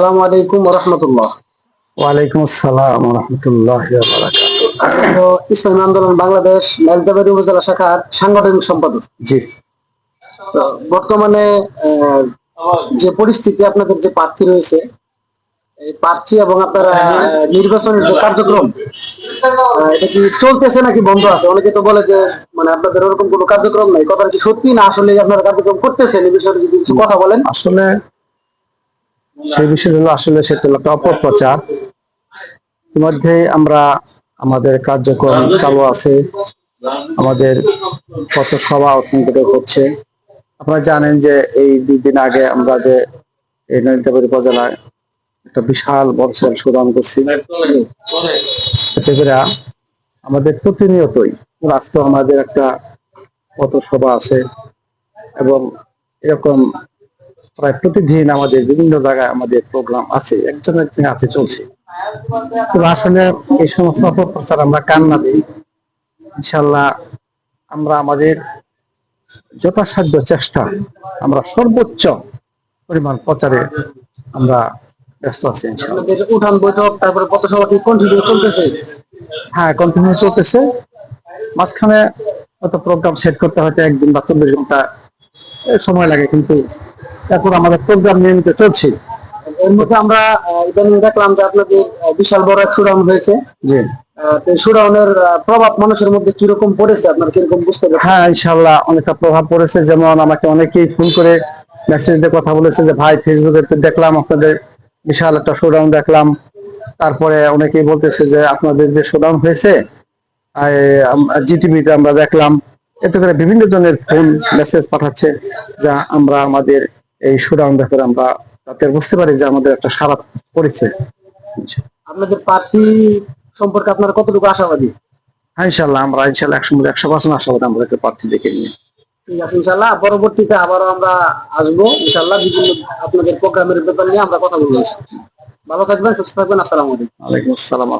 সালাম আলাইকুম রহমতুল্লাহ। ওয়ালাইকুম আসসালাম রহমতুল্লাহ তো ইসলামী আন্দোলন বাংলাদেশ উপজেলা শাখার সাংগঠনিক সম্পাদক। জি। তো বর্তমানে যে পরিস্থিতি আপনাদের যে প্রার্থী রয়েছে এই প্রার্থী এবং আপনারা নির্বাচনের যে কার্যক্রম এটা কি চলতেছে নাকি বন্ধ আছে? অনেকে তো বলে যে মানে আপনাদের ওরকম কোনো কার্যক্রম নাই। কথা কি সত্যি না আসলে আপনারা কার্যক্রম করতেছেন? এই বিষয়ে যদি কিছু কথা বলেন। আসলে সেই বিষয় হলো আসলে সেটা হলো একটা অপপ্রচার। ইতিমধ্যে আমরা আমাদের কার্যক্রম চালু আছে। আমাদের কত সভা হচ্ছে। আপনারা জানেন যে এই দুই দিন আগে আমরা যে এই নদীতাবাড়ি উপজেলায় একটা বিশাল বর্ষার সুদান করছি। আমাদের প্রতিনিয়তই আজকে আমাদের একটা কত সভা আছে এবং এরকম প্রায় প্রতিদিন আমাদের বিভিন্ন জায়গায় আমাদের প্রোগ্রাম আছে একজন একজন আছে চলছে। তো আসলে এই সমস্ত অপপ্রচার আমরা কান না দিই। ইনশাল্লাহ আমরা আমাদের যথাসাধ্য চেষ্টা আমরা সর্বোচ্চ পরিমাণ প্রচারে আমরা ব্যস্ত আছি উঠান বৈঠক তারপরে কত কি কন্টিনিউ চলতেছে? হ্যাঁ কন্টিনিউ চলতেছে। মাঝখানে হয়তো প্রোগ্রাম সেট করতে হয়তো একদিন বা চল্লিশ ঘণ্টা সময় লাগে কিন্তু তারপর আমাদের প্রোগ্রাম নিয়মিত চলছে। এর মধ্যে আমরা ইদানিং দেখলাম যে আপনাদের বিশাল বড় এক সুরাউন হয়েছে। জি। সুরাউনের প্রভাব মানুষের মধ্যে কীরকম পড়েছে? আপনার কীরকম বুঝতে পারছেন? হ্যাঁ ইনশাল্লাহ অনেকটা প্রভাব পড়েছে। যেমন আমাকে অনেকেই ফোন করে মেসেজ দিয়ে কথা বলেছে যে ভাই ফেসবুকে দেখলাম আপনাদের বিশাল একটা শোডাউন দেখলাম। তারপরে অনেকেই বলতেছে যে আপনাদের যে শোডাউন হয়েছে জিটিভিতে আমরা দেখলাম। এতে করে বিভিন্ন জনের ফোন মেসেজ পাঠাচ্ছে যা আমরা আমাদের এই শোডাউন দেখে আমরা তাতে বুঝতে পারি যে আমাদের একটা সারা পড়েছে। আপনাদের প্রার্থী সম্পর্কে আপনারা কতটুকু আশাবাদী? হ্যাঁ ইনশাল্লাহ আমরা ইনশাল্লাহ একশো মধ্যে একশো পার্সেন্ট আশাবাদ আমরা একটা প্রার্থী দেখে নিয়ে। ঠিক আছে ইনশাল্লাহ পরবর্তীতে আবারও আমরা আসব ইনশাল্লাহ বিভিন্ন আপনাদের প্রোগ্রামের ব্যাপার নিয়ে আমরা কথা বলব। ভালো থাকবেন সুস্থ থাকবেন। আসসালামু আলাইকুম। আসসালাম।